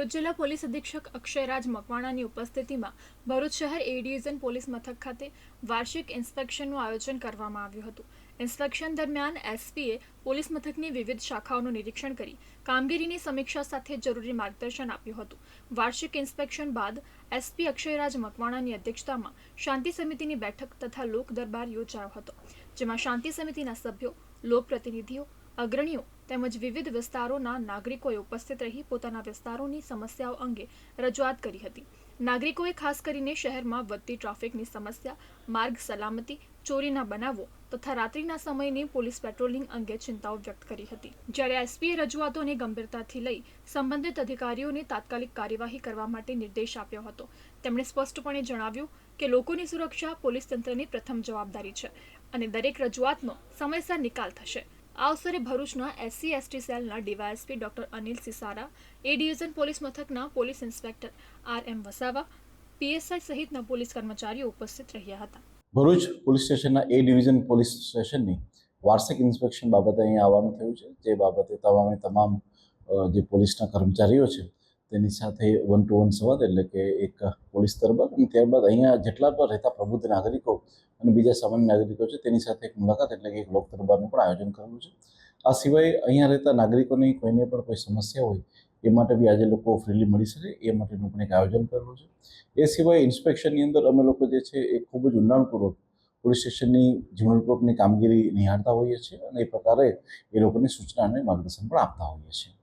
ભરૂચ જિલ્લા પોલીસ અધિક્ષક અક્ષયરાજ મકવાણાની ઉપસ્થિતિમાં ભરૂચ શહેર એ ડિવિઝન પોલીસ મથક ખાતે વાર્ષિક ઇન્સ્પેક્શનનું આયોજન કરવામાં આવ્યું હતું. ઇન્સ્પેક્શન દરમિયાન એસપીએ પોલીસ મથકની વિવિધ શાખાઓનું નિરીક્ષણ કરી કામગીરીની સમીક્ષા સાથે જરૂરી માર્ગદર્શન આપ્યું હતું. વાર્ષિક ઇન્સ્પેક્શન બાદ એસપી અક્ષયરાજ મકવાણાની અધ્યક્ષતામાં શાંતિ સમિતિની બેઠક તથા લોક દરબાર યોજાયો હતો, જેમાં શાંતિ સમિતિના સભ્યો, લોકપ્રતિનિધિઓ અગ્રણીઓ તેમજ વિવિધ વિસ્તારોના નાગરિકોએ ઉપસ્થિત રહી પોતાના વિસ્તારોની સમસ્યાઓ અંગે રજૂઆત કરી હતી. નાગરિકોએ ખાસ કરીને શહેરમાં વધતી ટ્રાફિકની સમસ્યા, માર્ગ સલામતી, ચોરીના બનાવો તથા રાત્રિના સમયની પોલીસ પેટ્રોલિંગ અંગે ચિંતાઓ વ્યક્ત કરી હતી. જ્યારે એસપીએ રજૂઆતોને ગંભીરતાથી લઈ સંબંધિત અધિકારીઓને તાત્કાલિક કાર્યવાહી કરવા માટે નિર્દેશ આપ્યો હતો. તેમણે સ્પષ્ટપણે જણાવ્યું કે લોકોની સુરક્ષા પોલીસ તંત્રની પ્રથમ જવાબદારી છે અને દરેક રજૂઆતનો સમયસર નિકાલ થશે. આ અવસરે ભરૂચના એસસી, એસટી સેલના DYSP doctor Anil Sisara, A division police મથકના police inspector R M Vasava, PSI સહિતના પોલીસ કર્મચારીઓ ઉપસ્થિત રહ્યા હતા. ભરૂચ પોલીસ સ્ટેશનના એ ડિવિઝન પોલીસ સ્ટેશનની વાર્ષિક ઇન્સ્પેક્શન બાબતે અહીં આવવાનું થયું છે. જે બાબતે તમામે, તમામ જે પોલીસના કર્મચારીઓ છે તેની સાથે વન ટુ વન સંવાદ એટલે કે એક પોલીસ દરબાર અને ત્યારબાદ અહીંયા જેટલા પણ રહેતા પ્રબુદ્ધ નાગરિકો અને બીજા સામાન્ય નાગરિકો છે, તેની સાથે એક મુલાકાત એટલે કે એક લોક દરબારનું પણ આયોજન કરેલું છે. આ સિવાય અહીંયા રહેતા નાગરિકોની કોઈને પણ કોઈ સમસ્યા હોય, એ માટે બી આજે લોકો ફ્રીલી મળી શકે, એ માટેનું પણ એક આયોજન કરેલું છે. એ સિવાય ઇન્સ્પેક્શનની અંદર અમે લોકો જે છે, એ ખૂબ જ ઊંડાણપૂર્વક પોલીસ સ્ટેશનની જીવનપૂર્વકની કામગીરી નિહાળતા હોઈએ છીએ અને એ પ્રકારે એ લોકોની સૂચના અને માર્ગદર્શન પણ આપતા હોઈએ છીએ.